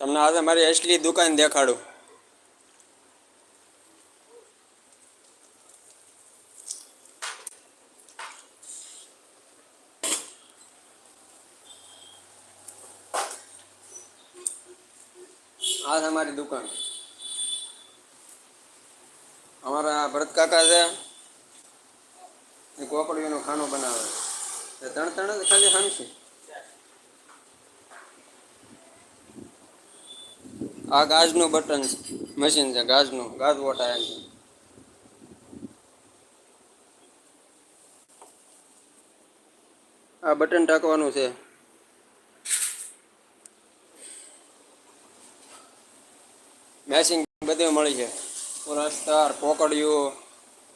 તમને આજે મારી અસલી દુકાન દેખાડું. આ છે અમારી દુકાન. અમારા ભરત કાકા છે. એ કોકડીઓનું ખાનું બનાવે એ ત્રણ ત્રણ ખાલી ખાંડશે આ ગાજનું બટન મશીન છે, ગાજનું. ગાજ વોટા છે. આ બટન ટાંકવાનું છે. મેચિંગ બધું મળી છે. પુરસ્કાર પોકડિયું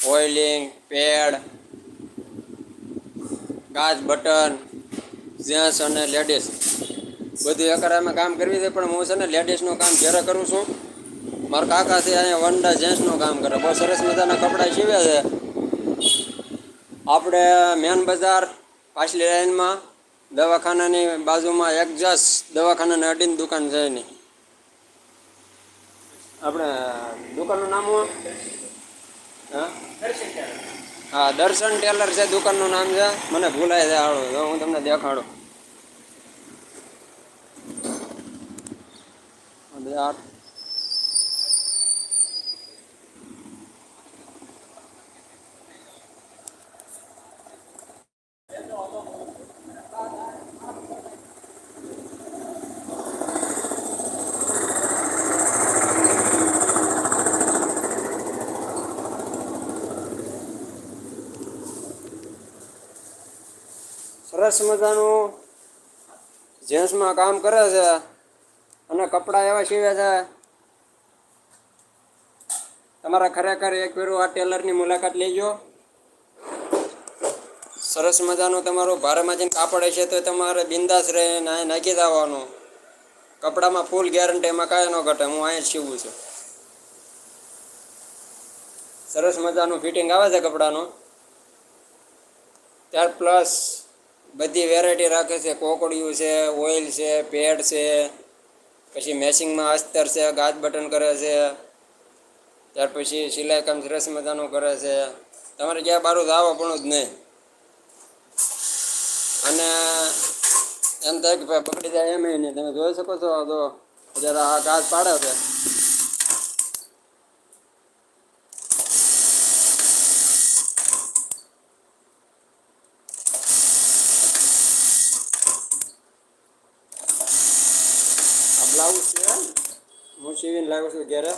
ઓઇલિંગ પેડ, ગાજ બટન, જેન્ટ્સ અને લેડીઝ બધું એકરામાં કામ કરવી છે, પણ હું છે ને લેડીઝનું કામ જ્યારે કરું છું. મારા કાકા છે અહીંયા વંડા જેન્ટ્સનું કામ કરે. બહુ સરસ મજાના કપડાં સીવે છે. આપણે મેન બજાર, પાછલી લાઈનમાં, દવાખાનાની બાજુમાં એક્ઝાસ દવાખાનાની અડીને દુકાન છે એની આપણે દુકાનનું નામ હું? દર્શન ટેલર છે, દુકાનનું નામ છે. મને ભૂલાય છે તો હું તમને દેખાડું. યાર સરસ મજાનું જેન્ટ્સમાં કામ કરે છે. અને કપડાં એવા સીવે છે. તમારે ખરેખર એક ફેરું આ ટેલરની મુલાકાત લેજો. સરસ મજાનું તમારું ભારેમાં જઈને કાપડ હશે તો તમારે બિંદાસ રહે નાખી દેવાનું. કપડામાં ફૂલ ગેરંટી એમાં કાંઈ ન ઘટે, હું અહીં સીવું છું. સરસ મજાનું ફિટિંગ આવે છે કપડાનું. ત્યાર પ્લસ બધી વેરાયટી રાખે છે, કોકડિયું છે ઓઇલ છે પેડ છે. પછી મેચિંગમાં અસ્તર છે ગાજ બટન કરે છે, ત્યાર પછી સિલાઈ કામ સરસ મજાનું કરે છે. તમારે જ્યાં બારું આવવા પણ જ નહીં. અને એમ થાય કે પકડી જાય એમ નહીં. તમે જોઈ શકો છો તો. જરા આ ઘાસ પાડે છે. બ્લાઉઝ છે હું. સીવીને લાવું છું ઘેરે.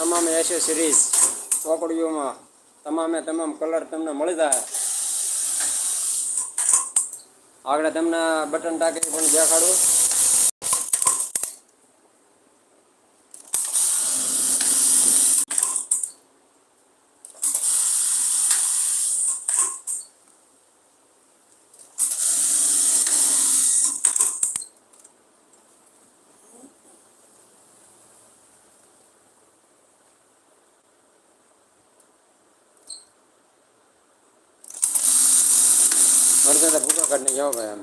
તમામ એસેસરીઝ ચોકડીઓમાં તમામે તમામ કલર તમને મળી જાય. આગળ તમને બટન ટાંકી પણ દેખાડું. અડધા ભૂકા કાઢને જવા ભાઈ આમ.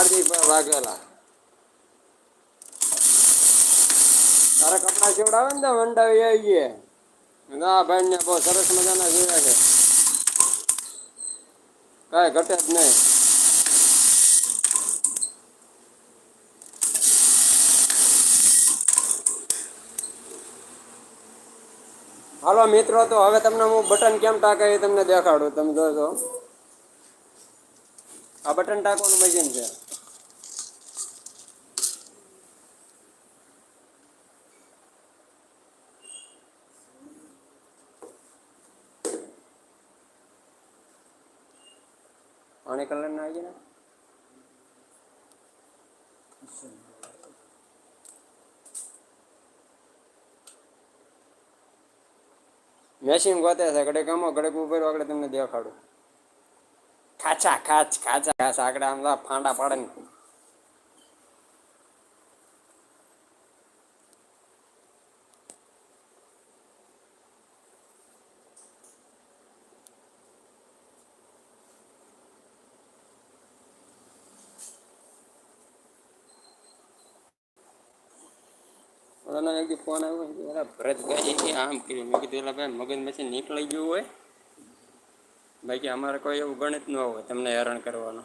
કાઢી કાઢી દેખ હમ. આવો હાર્દિક વાઘેલા તારા કપડા સીવડાવે ને વંડાવી આવીએ. ના ભાઈ, ને બહુ સરસ મજાના સીવ્યા છે. કાંઈ ઘટે જ નહીં. હાલો મિત્રો, તો હવે તમને હું બટન કેમ ટાંકે એ તમને દેખાડું. તમે જોજો. આ બટન ટાંકવાનું મશીન છે. પાણી કલર ના આવી ને? મેશિન ગોતે છે કડે કમો કડે ઉપર આગળ તમને દેખાડું. ખાચા, ખાચ ખાચા, ખાચ, આગળ આમ ફાંડા પાડે ઓલાનો એક ફોન આવ્યો કે એલા ભરતભાઈ આમ કર્યું. મેં કીધું, એલા ભાઈ મગજમાંથી નીકળી ગયું હોય? બાકી અમારે કોઈ એવું ગણિત ન હોય, તમને હેરાન કરવાનું.